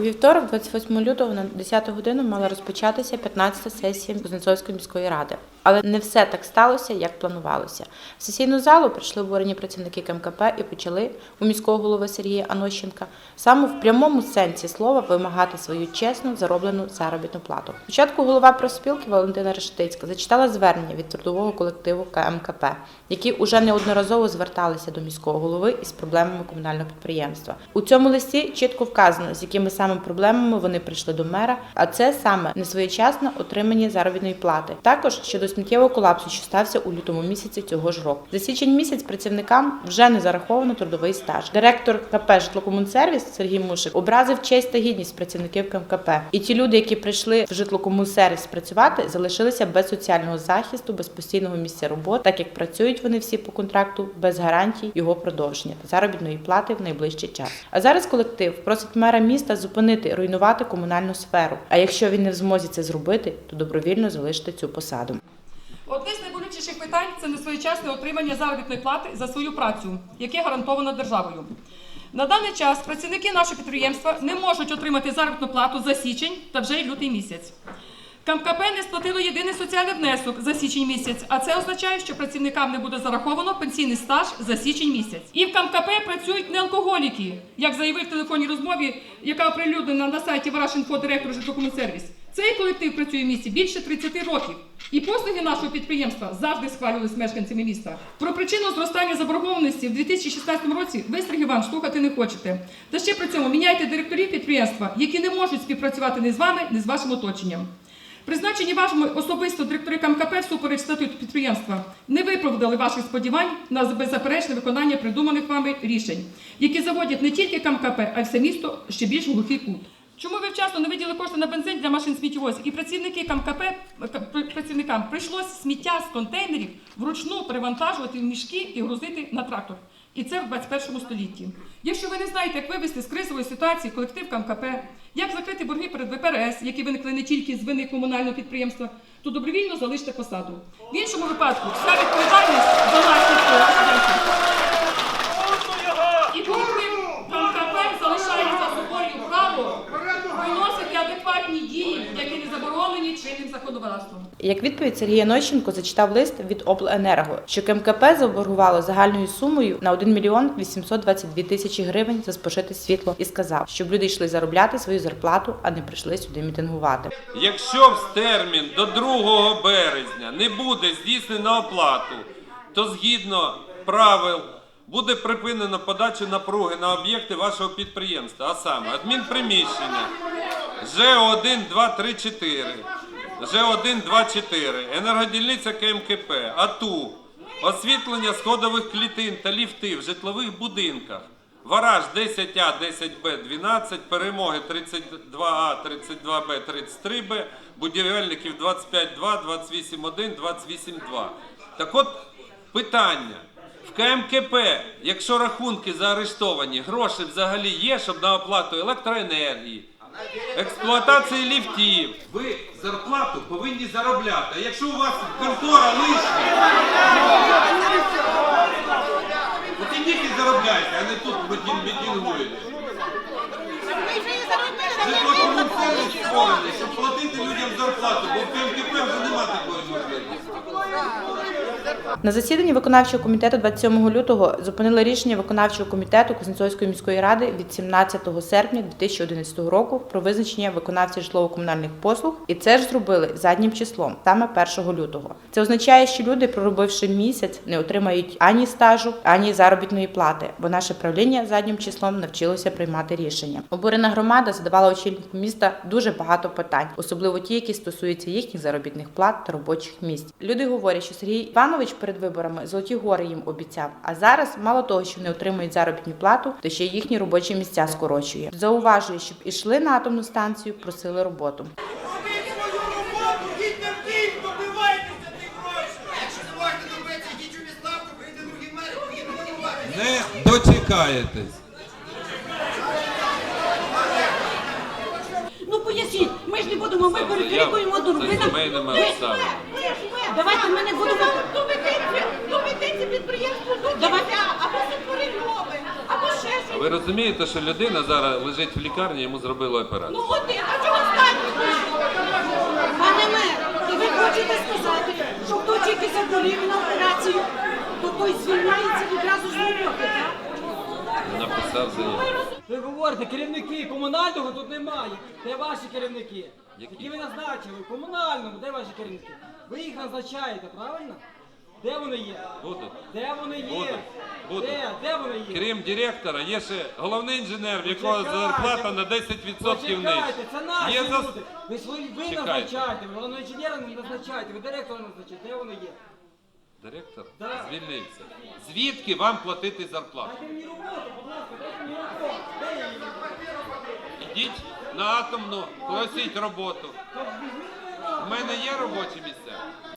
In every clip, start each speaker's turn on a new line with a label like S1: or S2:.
S1: У вівторок, 28 лютого, на 10 годину мала розпочатися 15-та сесія Кузнецовської міської ради. Але не все так сталося, як планувалося. В сесійну залу прийшли обурені працівники КМКП і почали у міського голови Сергія Анощенка саме в прямому сенсі слова вимагати свою чесно зароблену заробітну плату. Спочатку голова профспілки Валентина Рештицька зачитала звернення від трудового колективу КМКП, які уже неодноразово зверталися до міського голови із проблемами комунального підприємства. У цьому листі чітко вказано, з якими саме проблемами вони прийшли до мера, а це саме несвоєчасне отримання заробітної плати. Також щодо сміттєвого колапсу, що стався у лютому місяці цього ж року. За січень місяць працівникам вже не зараховано трудовий стаж. Директор КП «Житлокомунсервіс» Сергій Мушик образив честь та гідність працівників КМКП. І ті люди, які прийшли в житлокомунсервіс працювати, залишилися без соціального захисту, без постійного місця роботи, так як працюють вони всі по контракту без гарантій його продовження та заробітної плати в найближчий час. А зараз колектив просить мера міста зупинити руйнувати комунальну сферу. А якщо він не в змозі це зробити, то добровільно залишити цю посаду.
S2: Одне з найболючіших питань це несвоєчасне отримання заробітної плати за свою працю, яке гарантовано державою. На даний час працівники нашого підприємства не можуть отримати заробітну плату за січень та вже й лютий місяць. КМКП не сплатило єдиний соціальний внесок за січень місяць, а це означає, що працівникам не буде зараховано пенсійний стаж за січень місяць. І в КМКП працюють не алкоголіки, як заявив в телефонній розмові, яка оприлюднена на сайті Варашинфо директор житлокомунсервіс. Цей колектив працює в місті більше 30 років. І послуги нашого підприємства завжди схвалювалися мешканцями міста. Про причину зростання заборгованості в 2016 році ви, Сергій Іванович, слухати не хочете. Та ще при цьому міняйте директорів підприємства, які не можуть співпрацювати ні з вами, ні з вашим оточенням. Призначені вашими особисто директори КМКП всупереч статуту підприємства не виправдали ваших сподівань на беззаперечне виконання придуманих вами рішень, які заводять не тільки КМКП, а й все місто ще більш глухий кут. Чому ви вчасно не виділи кошти на бензин для машин сміттєвозів? І працівники КМКП працівникам прийшлось сміття з контейнерів вручну перевантажувати в мішки і грузити на трактор. І це в 21 столітті. Якщо ви не знаєте, як вивести з кризової ситуації колектив КМКП, як закрити борги перед ВПРС, які виникли не тільки з вини комунального підприємства, то добровільно залиште посаду. В іншому випадку вся відповідальність за наслідки. І колектив КМКП залишає за собою право виносити адекватні дії, які не заборонені чинним законодавством.
S1: Як відповідь Сергій Нощенко зачитав лист від обленерго, що КМКП заборгувало загальною сумою на 1 мільйон 822 тисячі гривень за спожите світло і сказав, щоб люди йшли заробляти свою зарплату, а не прийшли сюди мітингувати.
S3: Якщо в термін до 2 березня не буде здійснено оплату, то згідно правил буде припинено подачу напруги на об'єкти вашого підприємства, а саме адмінприміщення Ж1, 2, 3, 4, Ж1, 2, 4, енергодільниця КМКП, АТУ, освітлення сходових клітин та ліфти в житлових будинках. Вараж 10А, 10Б, 12, перемоги 32А, 32Б, 33Б, будівельників 25-2, 28-1, 28-2. Так от питання. В КМКП, якщо рахунки заарештовані, гроші взагалі є, щоб на оплату електроенергії, експлуатації ліфтів. Ви зарплату повинні заробляти. А якщо у вас контора лишня, от ідіть і заробляйте, а не тут мітін- мітінгуєте. Житлокомунсервіс створений, щоб платити людям зарплату, бо в КМКП вже нема такої можливості.
S1: На засіданні виконавчого комітету 27 лютого зупинили рішення виконавчого комітету Кузнецовської міської ради від 17 серпня 2011 року про визначення виконавців житлово-комунальних послуг, і це ж зробили заднім числом, саме 1 лютого. Це означає, що люди, проробивши місяць, не отримають ані стажу, ані заробітної плати, бо наше правління заднім числом навчилося приймати рішення. Обурена громада задавала очільнику міста дуже багато питань, особливо ті, які стосуються їхніх заробітних плат та робочих місць. Люди говорять, що Сергій Іванович перед виборами золоті гори їм обіцяв. А зараз мало того, що не отримують заробітну плату, то ще й їхні робочі місця скорочує. Зауважує, щоб ішли на атомну станцію, просили роботу.
S4: Не
S5: дочекаєтесь.
S6: Ну поясніть, ми ж не будемо, ми перекрикуємо дорогу. Ви нам-
S3: сімейними
S6: ви-
S3: обставинами.
S6: Давайте ми не будемо.
S7: Доведеться, доведеться підприємство або нове, або ще
S3: А ви розумієте, що людина зараз лежить в лікарні, йому зробили операцію?
S6: Ну от ти, а чого останній Пане мер, то ви хочете сказати, що хто тільки заболів на операцію, то той звільняється відразу з роботи, так?
S3: Написав заяву.
S7: Ви говорите, керівники комунального тут немає. Де ваші керівники? Які ви назначили? Комунальному, де ваші керівники? Ви їх назначаєте, правильно? Де вони є?
S3: Будуть.
S7: Де вони є?
S3: Будуть. Будуть.
S7: Де? Де вони є?
S3: Крім директора, є ще головний інженер, в якого
S7: Почекайте.
S3: зарплата на 10%
S7: Почекайте,
S3: нижча.
S7: це наші
S3: Є зас-
S7: люди. Ви ж ви, ви
S3: Чекайте.
S7: назначаєте, ви головного інженера не назначаєте, ви директора назначаєте. Де вони є?
S3: Директор
S7: Да.
S3: звільнився. Звідки вам платити зарплату?
S7: Дайте мені роботу, будь ласка, дайте мені роботу. Де я її?
S3: Ідіть на атомну, просіть роботу. У мене є робочі місця.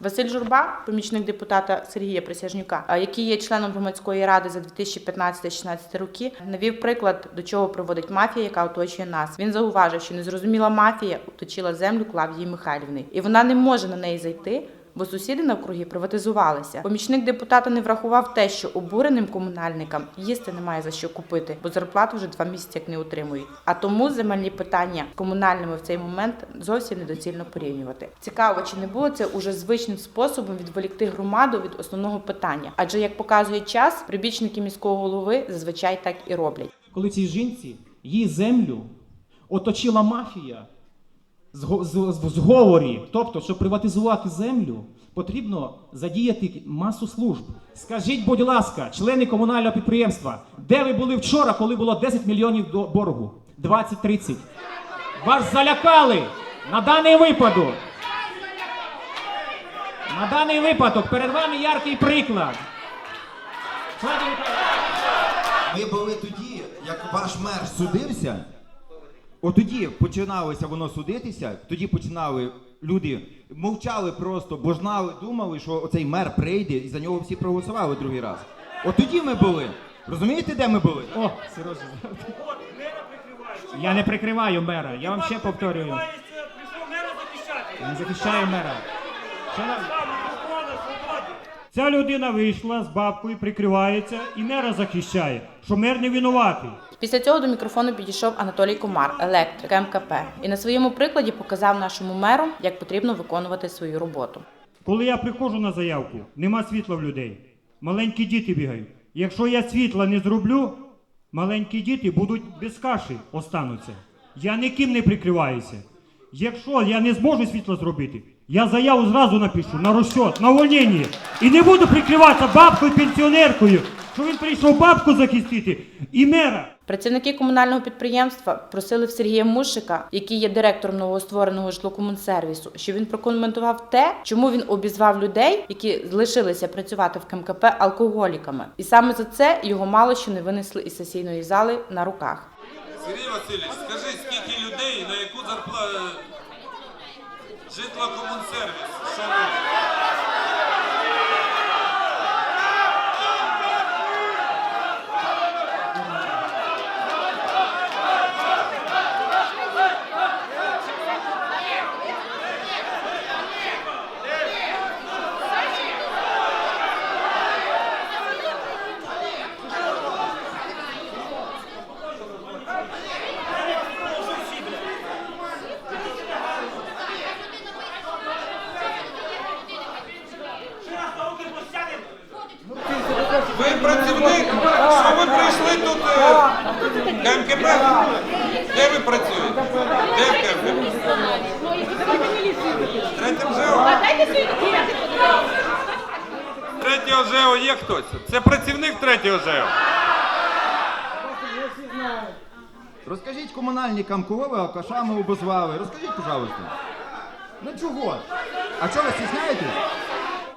S1: Василь Журба, помічник депутата Сергія Присяжнюка, який є членом громадської ради за 2015-16 роки, навів приклад, до чого приводить мафія, яка оточує нас. Він зауважив, що незрозуміла мафія оточила землю Клавдії Михайлівни, і вона не може на неї зайти. Бо сусіди навкруги приватизувалися. Помічник депутата не врахував те, що обуреним комунальникам їсти немає за що купити, бо зарплату вже два місяці як не отримують. А тому земельні питання комунальними в цей момент зовсім недоцільно порівнювати. Цікаво, чи не було це уже звичним способом відволікти громаду від основного питання? Адже як показує час, прибічники міського голови зазвичай так і роблять.
S8: коли цій жінці її землю оточила мафія зговорі. Тобто, щоб приватизувати землю, потрібно задіяти масу служб. Скажіть, будь ласка, члени комунального підприємства, де ви були вчора, коли було 10 мільйонів до боргу? 20-30. Вас залякали на даний випадок. На даний випадок перед вами яркий приклад.
S4: Ми були тоді, як ваш мер судився. От тоді починалося воно судитися, тоді починали люди мовчали просто, бо знали, думали, що оцей мер прийде і за нього всі проголосували другий раз. От тоді ми були. Розумієте, де ми були?
S8: О, Сережа. Я не прикриваю мера, я вам ще повторюю. Я не захищаю мера.
S9: Ця людина вийшла з бабкою, прикривається і мера захищає, що мер не винуватий.
S1: Після цього до мікрофону підійшов Анатолій Комар, електрик МКП, і на своєму прикладі показав нашому меру, як потрібно виконувати свою роботу.
S9: Коли я приходжу на заявку, нема світла в людей. Маленькі діти бігають. Якщо я світла не зроблю, маленькі діти будуть без каші остануться. Я ніким не прикриваюся. Якщо я не зможу світло зробити, я заяву зразу напишу на розчет, на увольнення. І не буду прикриватися бабкою пенсіонеркою, що він прийшов бабку захистити і мера.
S1: Працівники комунального підприємства просили в Сергія Мушика, який є директором новоствореного житлокомунсервісу, щоб він прокоментував те, чому він обізвав людей, які лишилися працювати в КМКП алкоголіками. І саме за це його мало що не винесли із сесійної зали на руках.
S3: Сергій Васильович, скажи, скільки людей на яку зарплату житлокомунсервіс? Що? Ви працівник? Що ви прийшли тут? е, КМКП? Де ви працюєте? Де в КМКП? Третім ЖЕО? Третього ЖЕО? Це працівник третього ЖЕО.
S4: Розкажіть комунальникам, кого ви алкашами обозвали. Розкажіть, пожалуйста. Ну чого? А чого ви стісняєтесь?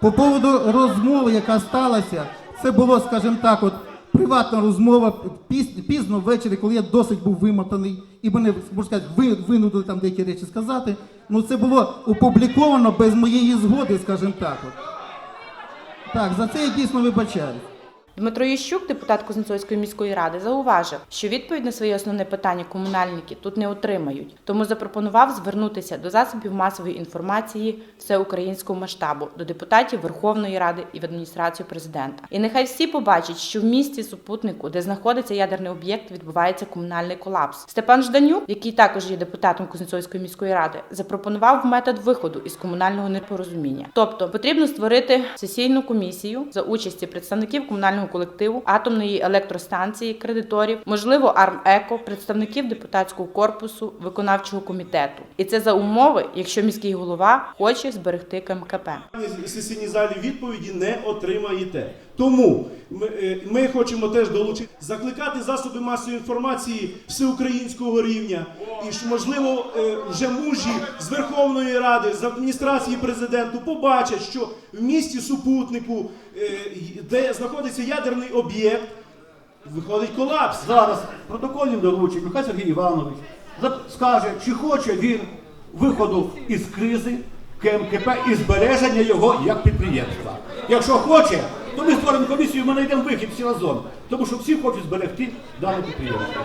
S10: По поводу розмови, яка сталася, це було, скажімо так, от приватна розмова піз- пізно ввечері, коли я досить був вимотаний, і мене, можна сказати, ви, винудили там деякі речі сказати. Ну це було опубліковано без моєї згоди, скажімо так. От. Так, за це я дійсно вибачаю.
S1: Дмитро Ющук, депутат Кузнецовської міської ради, зауважив, що відповідь на своє основне питання комунальники тут не отримають, тому запропонував звернутися до засобів масової інформації всеукраїнського масштабу, до депутатів Верховної Ради і в адміністрацію президента. І нехай всі побачать, що в місті супутнику, де знаходиться ядерний об'єкт, відбувається комунальний колапс. Степан Жданюк, який також є депутатом Кузнецовської міської ради, запропонував метод виходу із комунального непорозуміння. Тобто потрібно створити сесійну комісію за участі представників комунального колективу, атомної електростанції, кредиторів, можливо, армеко, представників депутатського корпусу, виконавчого комітету. І це за умови, якщо міський голова хоче зберегти КМКП.
S11: сесійній залі відповіді не отримаєте. Тому ми, е, ми хочемо теж долучити закликати засоби масової інформації всеукраїнського рівня, і можливо е, вже мужі з Верховної Ради, з адміністрації президенту побачать, що в місті супутнику, е, де знаходиться ядерний об'єкт, виходить колапс.
S12: зараз протокольним дорученням нехай Сергій Іванович скаже, чи хоче він виходу із кризи КМКП і збереження його як підприємства. Якщо хоче, то ми створимо комісію, ми знайдемо вихід всі разом, тому що всі хочуть зберегти дане підприємство.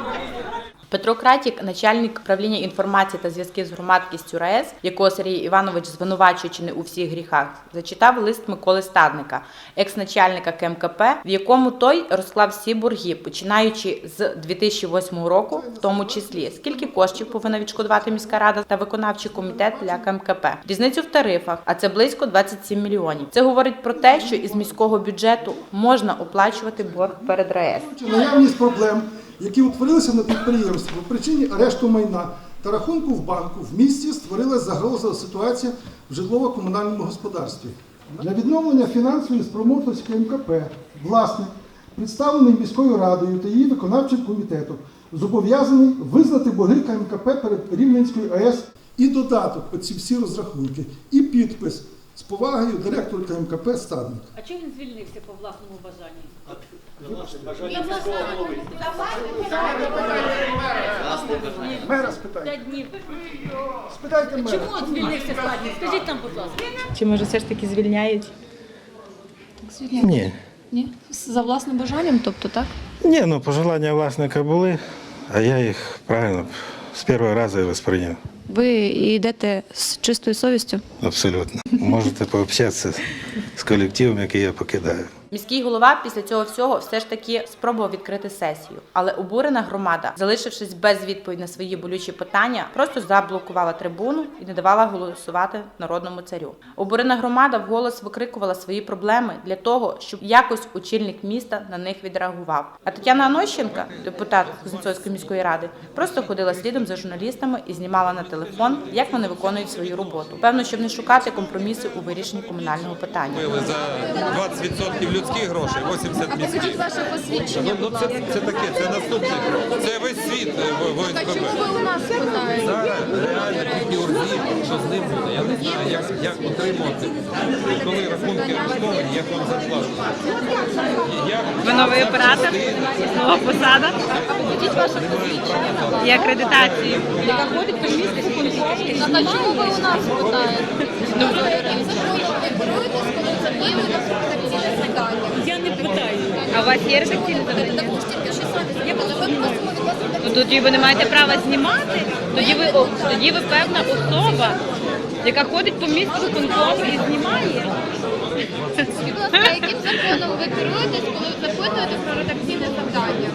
S1: Петро Кратік, начальник правління інформації та зв'язків з громадськістю РаЕС, якого Сергій Іванович звинувачуючи не у всіх гріхах, зачитав лист Миколи Стадника, екс-начальника КМКП, в якому той розклав всі борги, починаючи з 2008 року, в тому числі скільки коштів повинна відшкодувати міська рада та виконавчий комітет для КМКП, різницю в тарифах, а це близько 27 мільйонів. Це говорить про те, що із міського бюджету можна оплачувати борг перед РаЕС.
S11: Наявність проблем, які утворилися на підприємстві по причині арешту майна та рахунку в банку в місті створилася загроза ситуація в житлово-комунальному господарстві. Для відновлення фінансової спроможності МКП власник, представлений міською радою та її виконавчим комітетом, зобов'язаний визнати борги КМКП перед Рівненською АЕС і додаток оці всі розрахунки, і підпис з повагою директор КМКП Стадник.
S6: А чому він звільнився по власному бажанні?
S11: Мера спитайте. Спитайте мера.
S6: Чому от звільнився складник? Скажіть нам, будь ласка.
S1: Чи може все ж таки звільняють?
S13: Ні.
S6: Ні? За власним бажанням, тобто так?
S13: Ні, ну пожелання власника були, а я їх правильно з першого разу і восприйняв.
S6: Ви йдете з чистою совістю?
S13: Абсолютно. Можете пообщатися з колективом, який я покидаю.
S1: Міський голова після цього всього все ж таки спробував відкрити сесію, але обурена громада, залишившись без відповіді на свої болючі питання, просто заблокувала трибуну і не давала голосувати народному царю. Обурена громада вголос викрикувала свої проблеми для того, щоб якось очільник міста на них відреагував. А Тетяна Анощенка, депутат Кузнецовської міської ради, просто ходила слідом за журналістами і знімала на телефон, як вони виконують свою роботу. Певно, щоб не шукати компроміси у вирішенні комунального питання.
S5: За 20% людських грошей, 80 міських. Ну, ну це, це таке, це наступний крок. Це весь світ е, в- в ОСББ. Зараз реально тільки УРЗІ, що з ним буде. Я не знаю, як, як отримувати. Коли рахунки арештовані, як вам зарплату. Як
S1: Ви новий оператор? Нова посада? Ходіть ваше посвідчення І акредитацію.
S6: Яка ходить по місту секундочку. Чому ви у нас питаєте? Я не питаю.
S1: А у вас є редакційне завдання? Ну, тоді ви не маєте права знімати. Тоді ви, о, тоді ви певна особа, яка ходить по місту виконкому і знімає.
S14: Будь ласка, яким законом ви керуєтесь, коли запитуєте про редакційне завдання?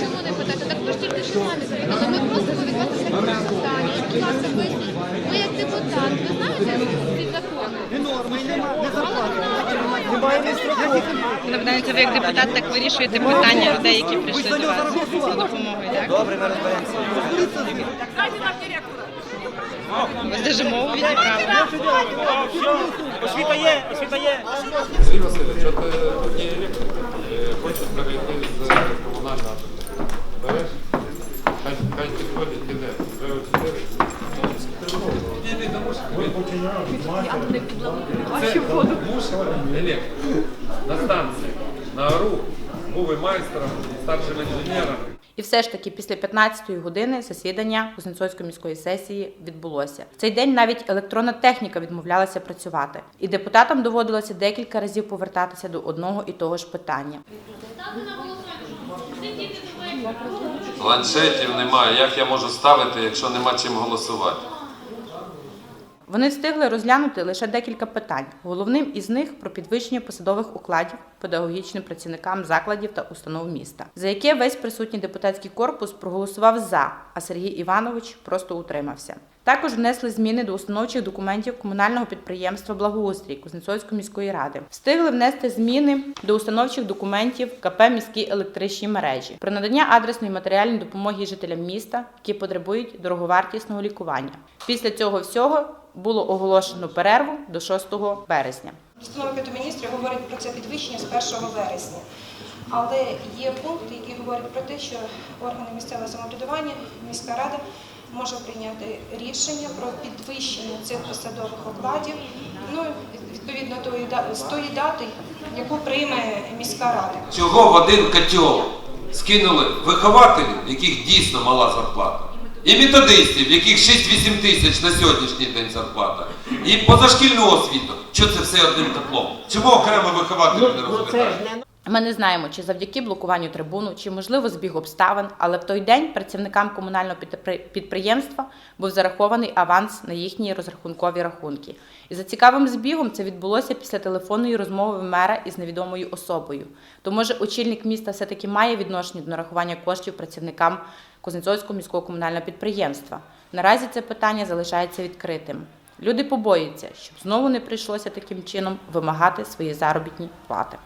S14: Чому не питаєте? Так ви ж тільки що самі запитали. Ми просимо від вас редакційне завдання. Будь ласка, поясніть. Ви як депутат, ви знаєте ці закони?
S1: Наблюдається, ви як депутат так вирішуєте питання людей, які прийшли до вас за допомогою. Добре, ми розберемося. Ви даже мову відібрали.
S7: Освіта є, освіта є.
S3: Сергій Васильович, от е, є електрик, е, хоче перейти з комунального береш, хай, хай підходить іде, вже ось Це муж на станції, на АРУ, був і майстром, старшим інженером.
S1: І все ж таки, після 15-ї години засідання Кузнецовської міської сесії відбулося. В цей день навіть електронна техніка відмовлялася працювати, і депутатам доводилося декілька разів повертатися до одного і того ж питання.
S3: Планшетів немає. Як я можу ставити, якщо нема чим голосувати?
S1: Вони встигли розглянути лише декілька питань. Головним із них про підвищення посадових укладів педагогічним працівникам закладів та установ міста, за яке весь присутній депутатський корпус проголосував за, а Сергій Іванович просто утримався. Також внесли зміни до установчих документів комунального підприємства Благоустрій Кузнецовської міської ради. Встигли внести зміни до установчих документів КП міські електричні мережі про надання адресної матеріальної допомоги жителям міста, які потребують дороговартісного лікування. Після цього всього було оголошено перерву до 6 березня.
S15: Постанова Кабінету міністрів говорить про це підвищення з 1 вересня. Але є пункт, який говорить про те, що органи місцевого самоврядування, міська рада може прийняти рішення про підвищення цих посадових окладів, ну, відповідно тої да- з тої дати, яку прийме міська рада.
S3: Чого в один котел скинули вихователів, яких дійсно мала зарплата, і методистів, яких 6-8 тисяч на сьогоднішній день зарплата, і позашкільну освіту. Що це все одним котлом? Чому окремо вихователів не розглядають?
S1: Ми не знаємо, чи завдяки блокуванню трибуну, чи можливо збіг обставин, але в той день працівникам комунального підприємства був зарахований аванс на їхні розрахункові рахунки. І за цікавим збігом це відбулося після телефонної розмови мера із невідомою особою. То може очільник міста все-таки має відношення до нарахування коштів працівникам Кузнецовського міського комунального підприємства. Наразі це питання залишається відкритим. Люди побоюються, щоб знову не прийшлося таким чином вимагати свої заробітні плати.